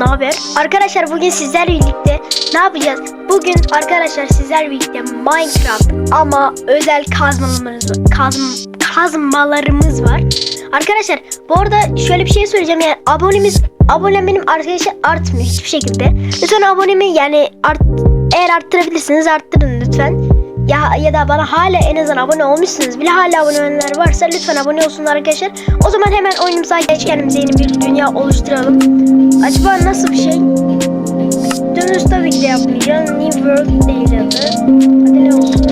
ne haber? Arkadaşlar bugün sizlerle birlikte ne yapacağız? Bugün arkadaşlar sizlerle birlikte Minecraft ama özel kazmalarımız kazm, kazmalarımız var. Arkadaşlar bu arada şöyle bir şey söyleyeceğim yani abonemiz abonem benim arkadaşlar artmıyor hiçbir şekilde. Lütfen abonemi yani art, eğer arttırabilirsiniz arttırın lütfen. Ya, ya da bana hala en azından abone olmuşsunuz bile hala abone olanlar varsa lütfen abone olsunlar arkadaşlar. O zaman hemen oyunumuza geç kendimize yeni bir dünya oluşturalım. Acaba nasıl bir şey? Dönüş tabii ki de yapmayacağım. New World değil adı. Hadi ne olsun?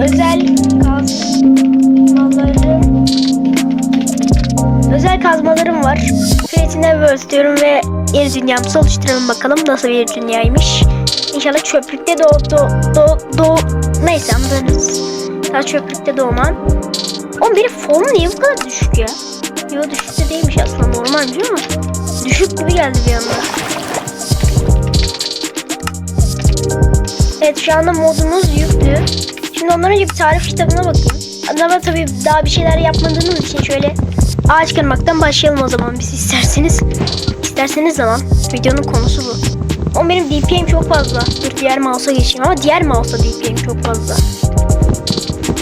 Özel kazmalarım. Özel kazmalarım var. Create New World diyorum ve yeni dünyamızı oluşturalım bakalım nasıl bir dünyaymış. İnşallah çöplükte doğ doğ doğ neyse anladınız. Daha çöplükte doğmam. Oğlum benim formum niye bu kadar düşük ya? Yo düşük de değilmiş aslında normalmiş ama düşük gibi geldi bir anda. Evet şu anda modumuz yüklü. Şimdi ondan önce bir tarif kitabına bakayım. Ama tabii daha bir şeyler yapmadığımız için şöyle ağaç kırmaktan başlayalım o zaman biz isterseniz. İsterseniz zaman videonun konusu bu. Ama benim DPI'm çok fazla. Dur diğer mouse'a geçeyim ama diğer mouse'da DPI'm çok fazla.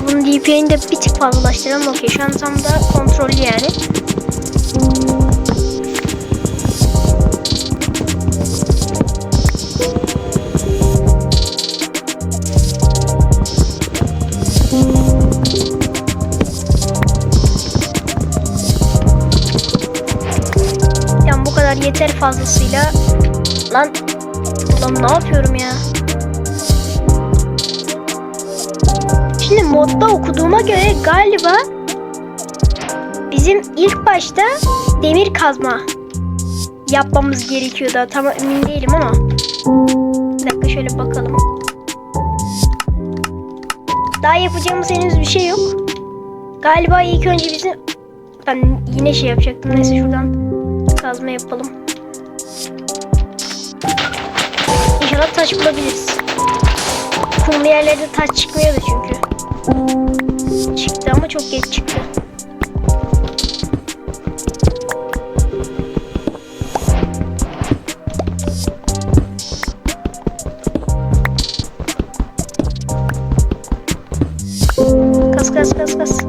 Bunun DPI'ni de bir tık fazlalaştıralım. Okey şu an tam da kontrollü yani. Yeter fazlasıyla. Lan Ulan ne yapıyorum ya? Şimdi modda okuduğuma göre galiba bizim ilk başta demir kazma yapmamız gerekiyor da tam emin değilim ama bir dakika şöyle bakalım. Daha yapacağımız henüz bir şey yok. Galiba ilk önce bizim ben yine şey yapacaktım. Neyse şuradan kazma yapalım. İnşallah taş bulabiliriz. Kumlu yerlerde taş çıkmıyordu çünkü. Çıktı ama çok geç çıktı. Kas kas kas kas.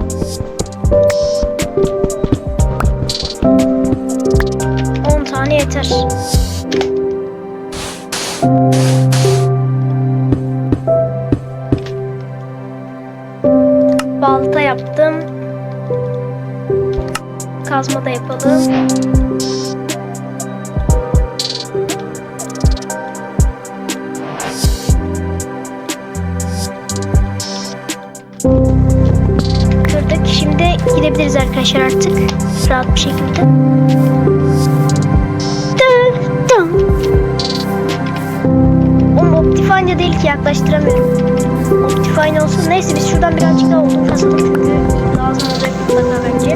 Kazma da yapalım. Kırdık. Şimdi gidebiliriz arkadaşlar artık. Rahat bir şekilde. Optifine'de değil ki yaklaştıramıyorum. Optifine olsun. Neyse biz şuradan birazcık daha odun kasalım çünkü lazım olacak mutlaka bence.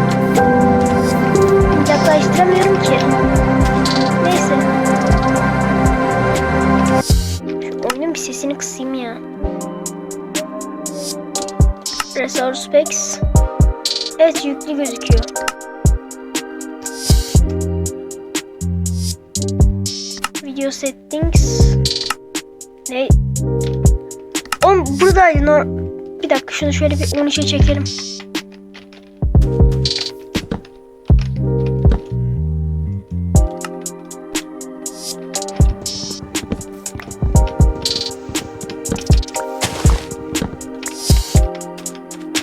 Resource packs. Evet yüklü gözüküyor. Video settings. Ne? Oğlum buradaydı. Bir dakika şunu şöyle bir 13'e çekelim.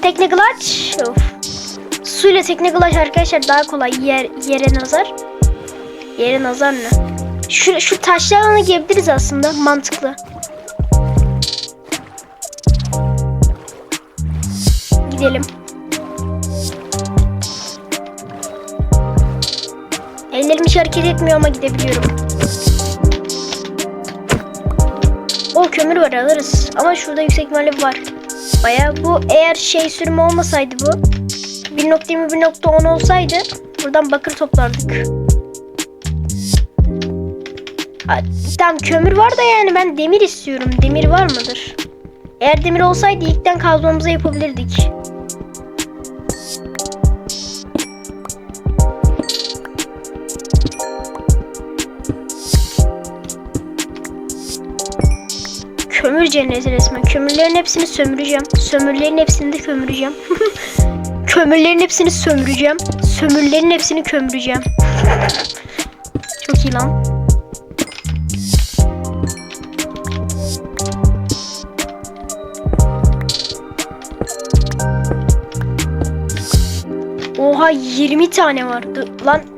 Tekne clutch. Of. Suyla tekne clutch arkadaşlar daha kolay yer, yere nazar. Yere nazar ne? Şu, şu taşlarını giyebiliriz aslında mantıklı. Gidelim. Ellerim hiç hareket etmiyor ama gidebiliyorum. O kömür var alırız. Ama şurada yüksek ihtimalle var. Baya bu eğer şey sürümü olmasaydı bu 1.20 1.10 olsaydı buradan bakır toplardık. Tamam kömür var da yani ben demir istiyorum. Demir var mıdır? Eğer demir olsaydı ilkten kazmamızı yapabilirdik. Cenneti resmen. Kömürlerin hepsini sömüreceğim. Sömürlerin hepsini de kömüreceğim. Kömürlerin hepsini sömüreceğim. Sömürlerin hepsini kömüreceğim. Çok iyi lan. Oha 20 tane vardı. Lan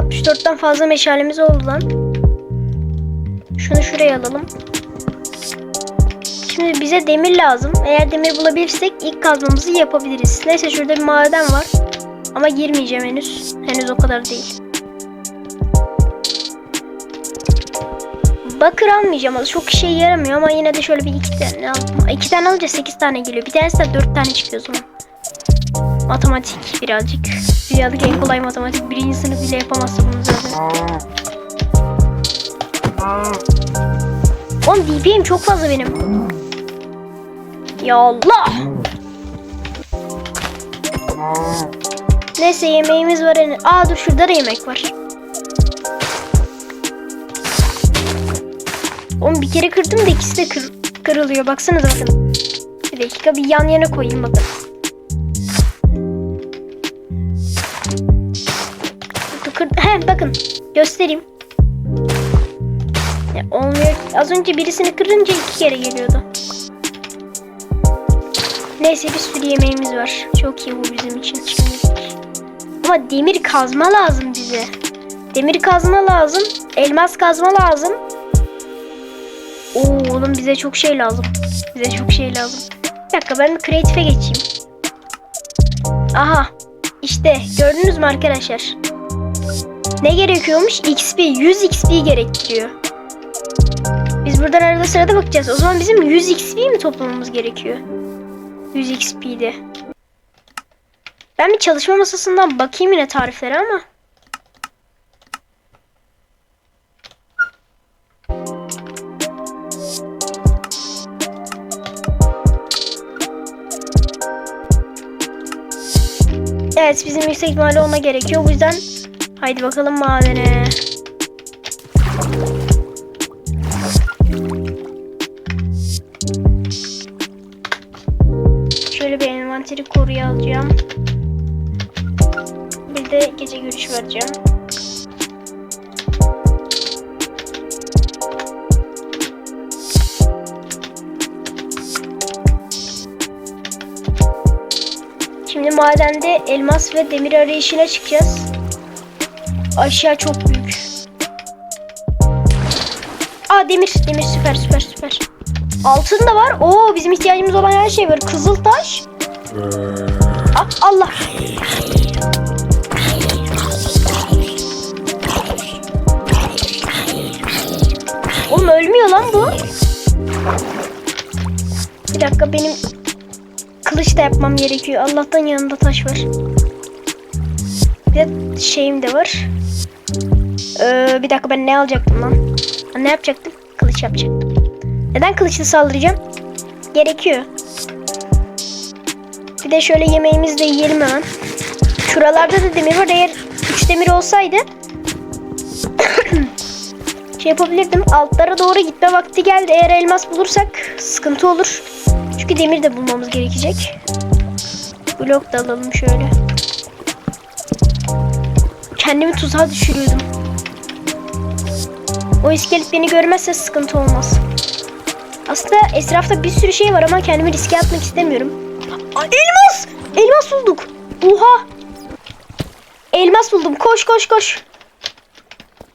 64'ten fazla meşalemiz oldu lan. Şunu şuraya alalım. Şimdi bize demir lazım. Eğer demir bulabilirsek ilk kazmamızı yapabiliriz. Neyse şurada bir maden var. Ama girmeyeceğim henüz. Henüz o kadar değil. Bakır almayacağım. Çok işe yaramıyor ama yine de şöyle bir iki tane aldım. İki tane alınca sekiz tane geliyor. Bir tanesi de dört tane çıkıyor o zaman. Matematik birazcık. Dünyadaki en kolay matematik. Birinci sınıf bile yapamazsa bunu zaten. Oğlum DP'm çok fazla benim. Ya Allah. Neyse yemeğimiz var. Aa dur şurada da yemek var. Oğlum bir kere kırdım da ikisi de kır, kırılıyor. Baksanıza bakın. Bir dakika bir yan yana koyayım bakın. Göstereyim. Ya, olmuyor. Az önce birisini kırınca iki kere geliyordu. Neyse bir sürü yemeğimiz var. Çok iyi bu bizim için. Ama demir kazma lazım bize. Demir kazma lazım. Elmas kazma lazım. Oo oğlum bize çok şey lazım. Bize çok şey lazım. Bir dakika ben bir kreatife geçeyim. Aha. işte gördünüz mü arkadaşlar? Ne gerekiyormuş? XP. 100 XP gerektiriyor. Biz buradan arada sırada bakacağız. O zaman bizim 100 XP mi toplamamız gerekiyor? 100 XP'de. Ben bir çalışma masasından bakayım yine tariflere ama. Evet bizim yüksek ihtimalle ona gerekiyor. Bu yüzden haydi bakalım madene. Şöyle bir envanteri koruya alacağım. Bir de gece görüş vereceğim. Şimdi madende elmas ve demir arayışına çıkacağız. Aşağı çok büyük. Aa demir, demir süper süper süper. Altın da var. Oo bizim ihtiyacımız olan her şey var. Kızıl taş. Aa, Allah. Oğlum ölmüyor lan bu. Bir dakika benim kılıç da yapmam gerekiyor. Allah'tan yanında taş var. Bir de şeyim de var. Ee, bir dakika ben ne alacaktım lan? Ne yapacaktım? Kılıç yapacaktım. Neden kılıçla saldıracağım? Gerekiyor. Bir de şöyle yemeğimizi de yiyelim hemen. Şuralarda da demir var. Eğer 3 demir olsaydı şey yapabilirdim. Altlara doğru gitme vakti geldi. Eğer elmas bulursak sıkıntı olur. Çünkü demir de bulmamız gerekecek. Blok da alalım şöyle. Kendimi tuzağa düşürüyordum. O iskelet beni görmezse sıkıntı olmaz. Aslında etrafta bir sürü şey var ama kendimi riske atmak istemiyorum. Aa, elmas! Elmas bulduk. Oha! Elmas buldum. Koş koş koş.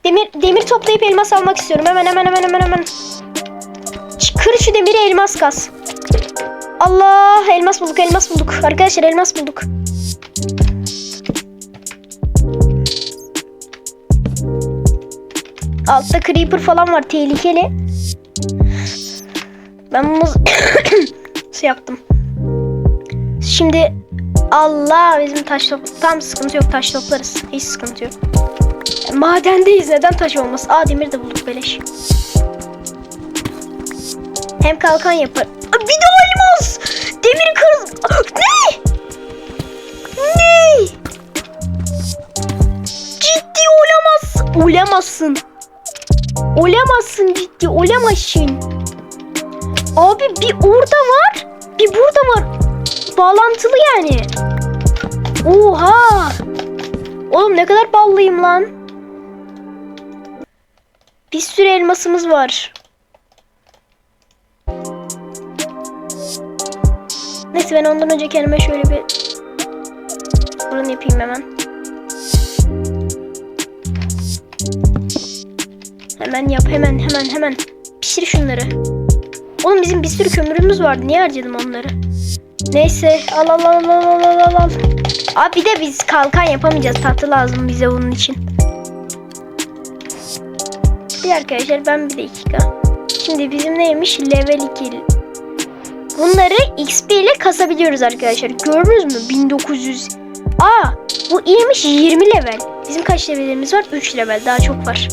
Demir demir toplayıp elmas almak istiyorum. Hemen hemen hemen hemen hemen. Kır şu demiri elmas kas. Allah elmas bulduk elmas bulduk. Arkadaşlar elmas bulduk. Altta creeper falan var tehlikeli. Ben bunu nasıl yaptım? Şimdi Allah bizim taş top tam sıkıntı yok taş toplarız. Hiç sıkıntı yok. Madendeyiz neden taş olmaz? Aa demir de bulduk beleş. Hem kalkan yapar. Bir de elmas. Demir kırız. Ne? Ne? Ciddi olamaz. Olamazsın. Olamazsın ciddi olamazsın. Abi bir orada var. Bir burada var. Bağlantılı yani. Oha. Oğlum ne kadar ballıyım lan. Bir sürü elmasımız var. Neyse ben ondan önce kendime şöyle bir fırın yapayım hemen. Hemen yap hemen hemen hemen. Pişir şunları. Oğlum bizim bir sürü kömürümüz vardı. Niye harcadım onları? Neyse al al al al al al al al. Abi bir de biz kalkan yapamayacağız. Tahta lazım bize bunun için. Bir arkadaşlar ben bir dakika. Şimdi bizim neymiş? Level 2. Bunları XP ile kasabiliyoruz arkadaşlar. Gördünüz mü? 1900. Aa bu iyiymiş 20 level. Bizim kaç levelimiz var? 3 level. Daha çok var.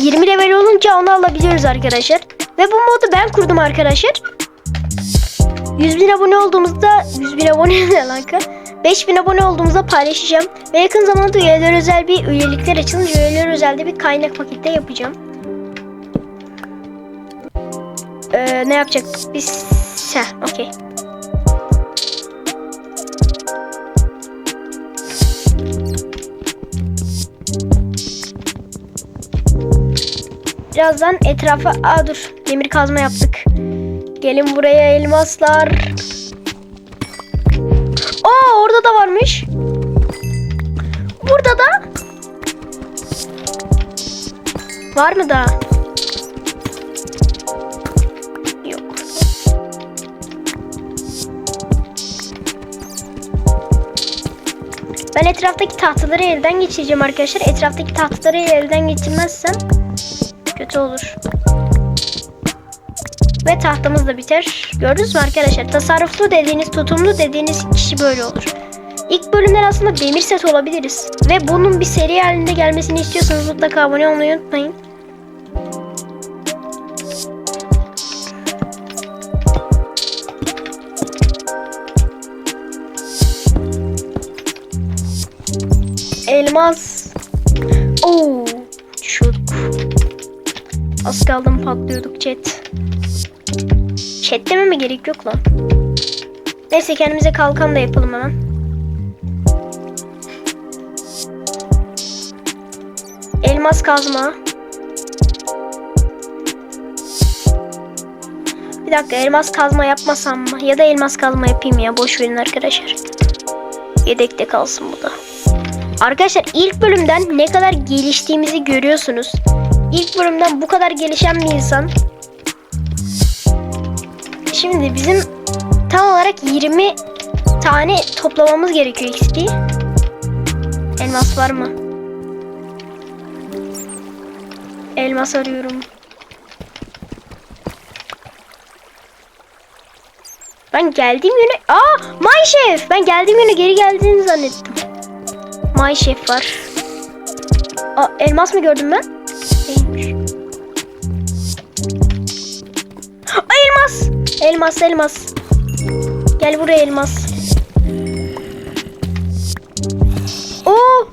20 level olunca onu alabiliyoruz arkadaşlar. Ve bu modu ben kurdum arkadaşlar. 100 bin abone olduğumuzda 100 bin abone ne alaka? 5000 abone olduğumuzda paylaşacağım. Ve yakın zamanda üyeler özel bir üyelikler açılınca üyeler özelde bir kaynak paketi yapacağım. Ee, ne yapacaktık biz? Heh, okey. Birazdan etrafa... Aa dur. Demir kazma yaptık. Gelin buraya elmaslar. Aa orada da varmış. Burada da. Var mı daha? Yok. Ben etraftaki tahtaları elden geçireceğim arkadaşlar. Etraftaki tahtaları elden geçirmezsem kötü olur. Ve tahtamız da biter. Gördünüz mü arkadaşlar? Tasarruflu dediğiniz, tutumlu dediğiniz kişi böyle olur. İlk bölümler aslında demir set olabiliriz. Ve bunun bir seri halinde gelmesini istiyorsanız mutlaka abone olmayı unutmayın. Elmas. Oo. Az kaldım patlıyorduk chat. Chat dememe gerek yok lan. Neyse kendimize kalkan da yapalım hemen. Elmas kazma. Bir dakika elmas kazma yapmasam mı? Ya da elmas kazma yapayım ya. Boş verin arkadaşlar. Yedekte kalsın bu da. Arkadaşlar ilk bölümden ne kadar geliştiğimizi görüyorsunuz. İlk bölümden bu kadar gelişen bir insan. Şimdi bizim tam olarak 20 tane toplamamız gerekiyor XP. Elmas var mı? Elmas arıyorum. Ben geldiğim yöne... Aa! My Chef! Ben geldiğim yöne geri geldiğini zannettim. My Chef var. Aa, elmas mı gördüm ben? Aa, elmas! Elmas, elmas. Gel buraya elmas. Oo!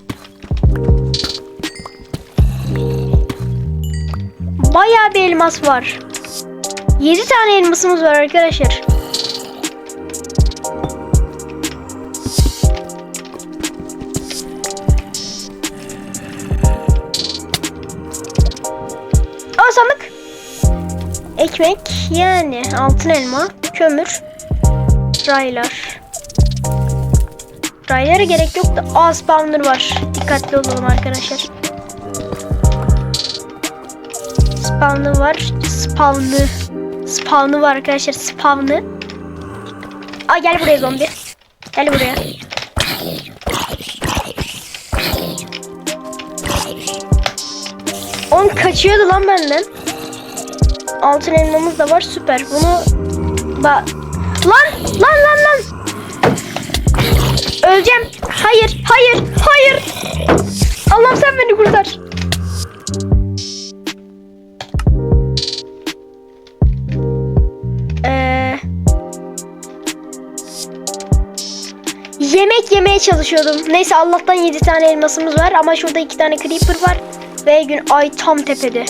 Bayağı bir elmas var. 7 tane elmasımız var arkadaşlar. Ekmek yani altın elma, kömür, raylar. Raylara gerek yok da aa spawner var. Dikkatli olalım arkadaşlar. Spawn'ı var. Spawn'ı. Spawn'ı var arkadaşlar. Spawn'ı. Aa gel buraya zombi. Gel buraya. On kaçıyordu lan benden. Altın elmamız da var süper. Bunu ba lan lan lan lan. Öleceğim. Hayır, hayır, hayır. Allah'ım sen beni kurtar. Ee, yemek yemeye çalışıyordum. Neyse Allah'tan 7 tane elmasımız var ama şurada 2 tane creeper var ve gün ay tam tepede.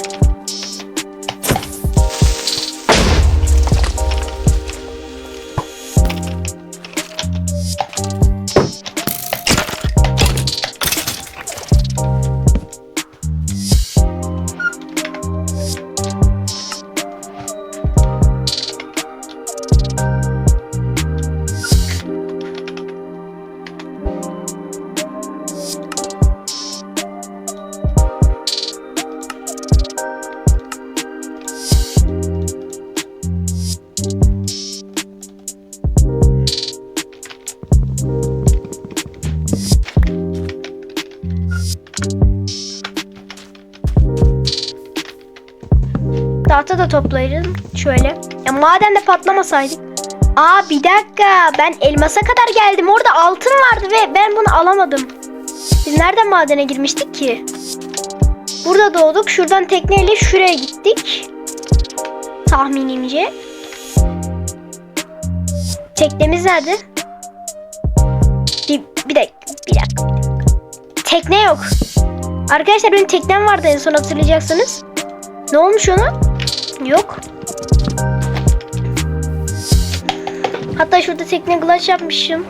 Tahta da toplayalım. Şöyle. Ya maden de patlamasaydık. Aa bir dakika. Ben elmasa kadar geldim. Orada altın vardı ve ben bunu alamadım. Biz nereden madene girmiştik ki? Burada doğduk. Şuradan tekneyle şuraya gittik. Tahminimce. Teknemiz nerede? Bir, bir dakika. Bir dakika. Tekne yok. Arkadaşlar benim teknem vardı en son hatırlayacaksınız. Ne olmuş ona? Yok. Hatta şurada tekne glaç yapmışım.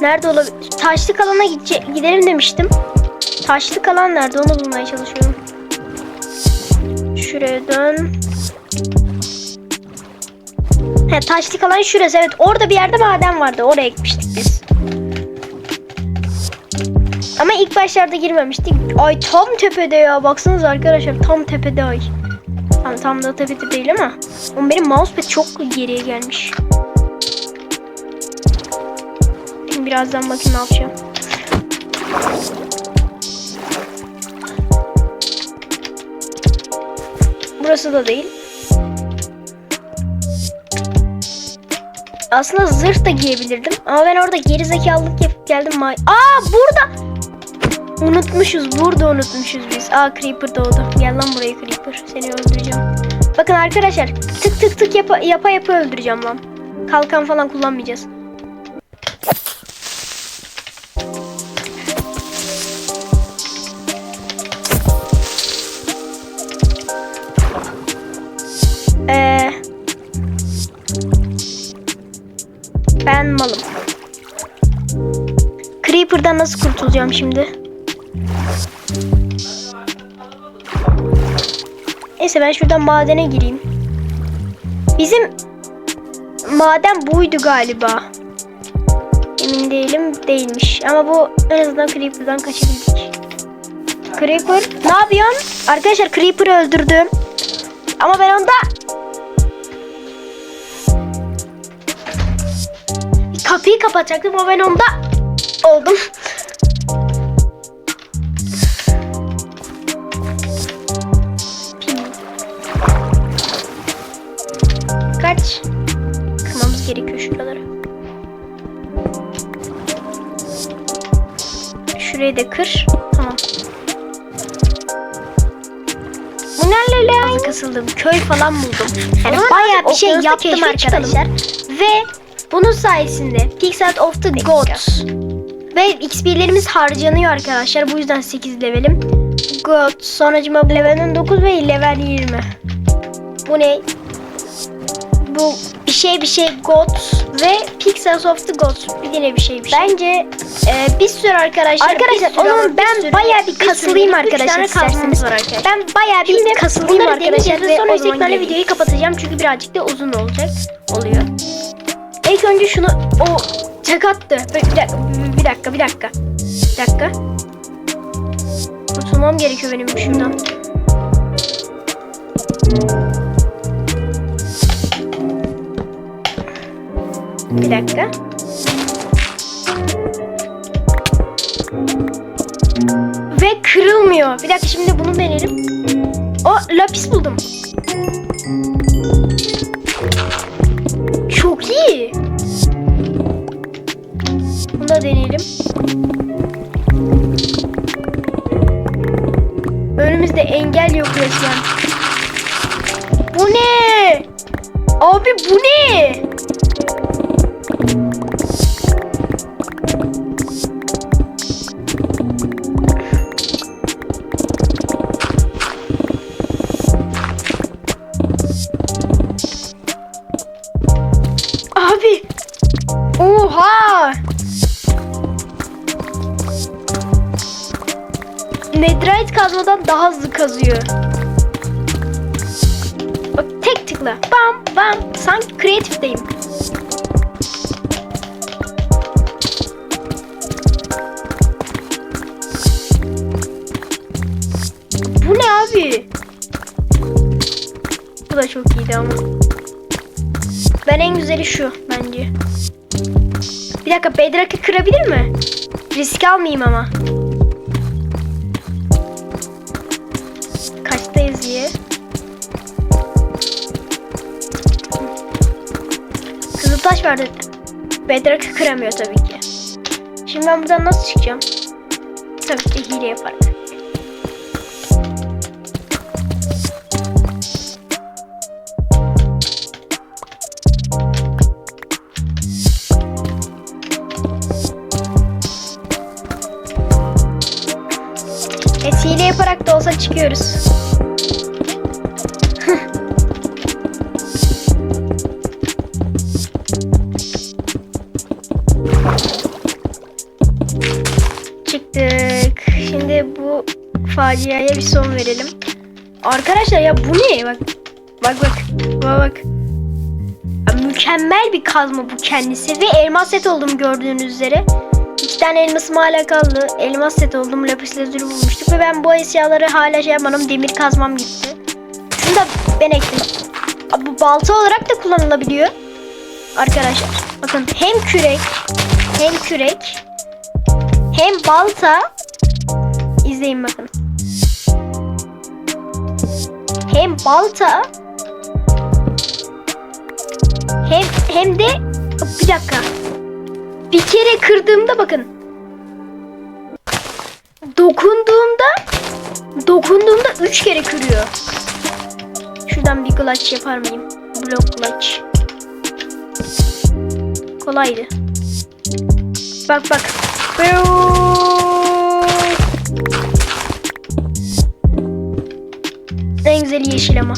Nerede olabilir? Taşlık alana gidelim demiştim. Taşlık alan nerede? Onu bulmaya çalışıyorum. Şuraya dön. He, taşlık alan şurası. Evet orada bir yerde maden vardı. Oraya gitmiştik biz. Ama ilk başlarda girmemiştik. Ay tam tepede ya. Baksanıza arkadaşlar tam tepede ay. Tam, tam da tepede değil ama. Oğlum benim mousepad çok geriye gelmiş. Şimdi birazdan bakayım ne yapacağım. Burası da değil. Aslında zırh da giyebilirdim. Ama ben orada gerizekalılık yapıp geldim. Aa burada. Unutmuşuz. Burada unutmuşuz biz. Aa Creeper doğdu. Gel lan buraya Creeper. Seni öldüreceğim. Bakın arkadaşlar. Tık tık tık yapa yapa, yapa öldüreceğim lan. Kalkan falan kullanmayacağız. Ee, ben malım. Creeper'dan nasıl kurtulacağım şimdi? Neyse ben şuradan madene gireyim. Bizim maden buydu galiba. Emin değilim değilmiş. Ama bu en azından Creeper'dan kaçabildik. Creeper ne yapıyorsun? Arkadaşlar Creeper'ı öldürdüm. Ama ben onda kapıyı kapatacaktım ama ben onda oldum. Kırmamız gerekiyor şuraları. Şurayı da kır. Tamam. Bu ne lan? Kasıldım. Köy falan buldum. Yani Aman bayağı bir şey yaptım arkadaşlar. Ve bunun sayesinde Pixel of the Gods ve XP'lerimiz harcanıyor arkadaşlar. Bu yüzden 8 levelim. God sonracıma level 9 ve level 20. Bu ne? bu şey bir şey Gods ve Pixels of the Gods bir yine bir şey bir şey. Bence e, bir sürü arkadaşlar Arkadaşlar, bir sürü o zaman ama bir ben sürü- bayağı bir kasılayım arkadaşlar isterseniz. arkadaşlar. Ben bayağı bir Şimdi kasılayım arkadaşlar ve sonra gelin. videoyu kapatacağım çünkü birazcık da uzun olacak oluyor. İlk önce şunu o tek attı. Bir dakika bir dakika bir dakika. Bir dakika. Kurtulmam gerekiyor benim şuradan. Bir dakika. Ve kırılmıyor. Bir dakika şimdi bunu deneyelim. O lapis buldum. Çok iyi. Bunu da deneyelim. Önümüzde engel yok resmen. Bu ne? Abi bu ne? Netherite kazmadan daha hızlı kazıyor. Bak tek tıkla. Bam bam. Sanki kreatifteyim. Bu ne abi? Bu da çok iyiydi ama. Ben en güzeli şu bence. Bir dakika Bedrock'ı kırabilir mi? Risk almayayım ama. Kızıltaş vardı. Bedrock'ı kıramıyor tabii ki. Şimdi ben buradan nasıl çıkacağım? Tabii ki hile yaparak. Evet hile yaparak da olsa çıkıyoruz. Verelim. Arkadaşlar ya bu ne? Bak. Bak bak. Bak bak. Ya mükemmel bir kazma bu kendisi ve elmas set oldum gördüğünüz üzere. İki tane elmasım hala kaldı. Elmas set oldum. Lapis lazuli bulmuştuk ve ben bu eşyaları hala şey yapmadım. Demir kazmam gitti. Şunu da ben ekledim. Bu balta olarak da kullanılabiliyor. Arkadaşlar bakın hem kürek hem kürek hem balta izleyin bakın. Hem balta hem hem de bir dakika. Bir kere kırdığımda bakın. Dokunduğumda dokunduğumda üç kere kırıyor. Şuradan bir clutch yapar mıyım? Block clutch. Kolaydı. Bak bak. En güzeli yeşil ama.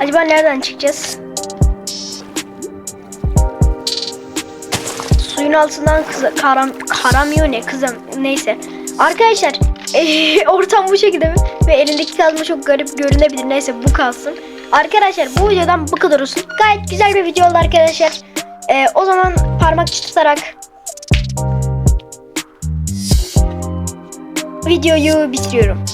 Acaba nereden çıkacağız? Suyun altından kıza, karam, karamıyor ne kızım neyse. Arkadaşlar ortam bu şekilde ve elindeki kazma çok garip görünebilir. Neyse bu kalsın. Arkadaşlar bu videodan bu kadar olsun. Gayet güzel bir video oldu arkadaşlar. Eh, o zaman parmak tutarak videoyu bitiriyorum.